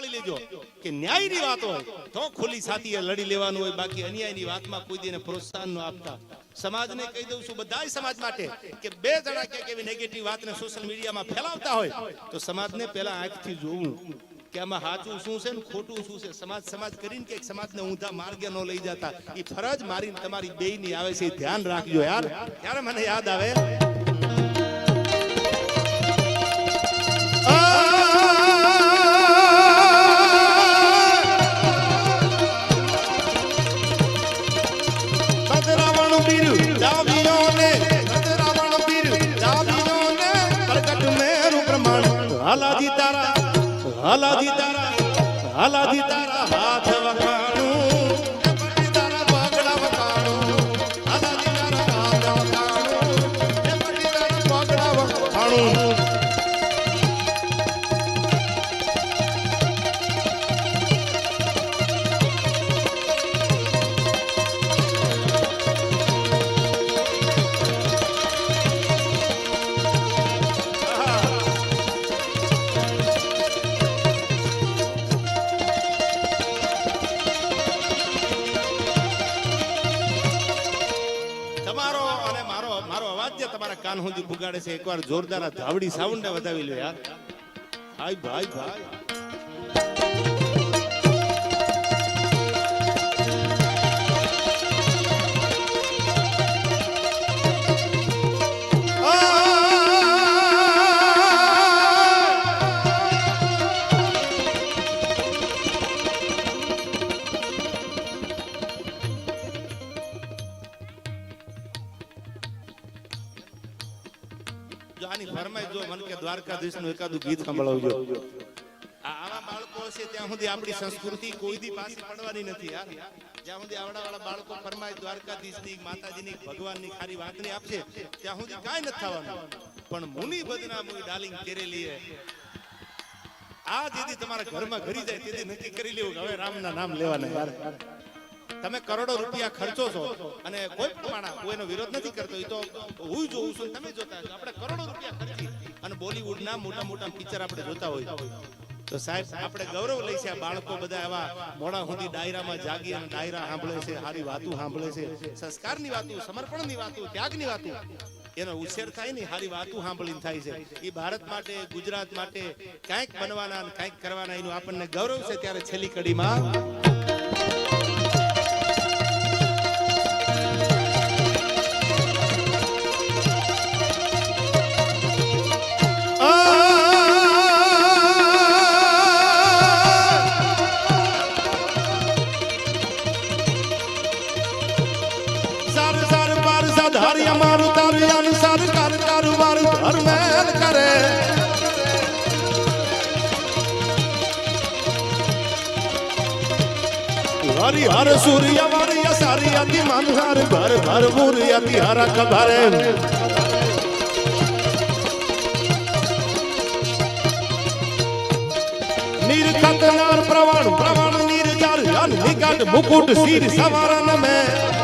સંભાળી લેજો. કે ન્યાયની વાત હોય, તો ખુલ્લી સાથીએ લડી લેવાનું હોય, બાકી અન્યાયની વાતમાં કોઈ દીને પ્રોત્સાહન ન આપતા. સમાજને કહી દઉં છું બધા સમાજ માટે, કે બે જણા ક્યાંક એવી નેગેટિવ વાતને સોશિયલ મીડિયામાં ફેલાવતા હોય, તો સમાજને પહેલા આંખથી જોવું કે આમાં સાચું શું છે ને ખોટું શું છે. સમાજ સમાજ કરીને કે સમાજને ઊંધા માર્ગે ન લઈ જતા. એ ફરજ મારી તમારી બેયની આવે છે ધ્યાન રાખજો યાર. ત્યારે મને યાદ આવે હાલાજી તારા હાલાજી તારા હાલાજી તારા હાથ વખાણું. જે તમારા કાન સુધી ભુગાડે છે. એકવાર જોરદાર ધાવડી સાઉન્ડ વધાવી લો યાર. ભાઈ ભાઈ ભાઈ. જો આની ફરમાઈ જો મન કે દ્વારકાધીશનું એકાદું ગીત સંભળાવજો. આવા બાળકો હશે ત્યાં સુધી આપણી સંસ્કૃતિ કોઈ દી પાછી પડવાની નથી યાર જ્યાં સુધી આવડા વાળા બાળકો ફરમાય દ્વારકાધીશની માતાજી ની ભગવાનની ખારી વાતની આપશે, ત્યાં સુધી કાંઈ નથી થવાનું. પણ મુનિ બદના મુનિ ડાલિંગ કેરેલી આ જેથી તમારા ઘરમાં ઘરી જાય, તેથી નક્કી કરી લેવું હવે રામના નામ લેવાના યાર તમે કરોડો રૂપિયા ખર્ચો છો અને કોઈ પણ માણસ એનો વિરોધ નથી કરતો, એ તો હું જોઉં છું તમે જોતા છો આપણે કરોડો રૂપિયા ખર્ચી અને બોલીવુડના મોટા મોટા પિક્ચર આપણે જોતા હોય. તો સાહેબ, આપણે ગૌરવ લઈ છે બાળકો બધા એવા મોડા સુધી ડાયરામાં જાગી અને ડાયરા સાંભળે છે, સારી વાતો સાંભળે છે. સંસ્કારની વાતો, સમર્પણની વાતો, ત્યાગની વાતો. એનો ઉછેર થાય ને, સારી વાતો સાંભળીને થાય છે. એ ભારત માટે, ગુજરાત માટે કાંઈક બનવાના કાંઈક કરવાના, એનું આપણને ગૌરવ છે ત્યારે છેલ્લી કડીમાં અમારું તારું અનુસાર કર કારોબાર ધર્મેલ કરે. હરી હર સૂર્ય વર્ય સારી અતિ મનહર, ભર ભર ભૂર અતિ હર ખબરે નિર્ખત નાર પ્રવાણ પ્રવાણ નિર્જર અન નિકટ મુકુટ શિર સવારન મેં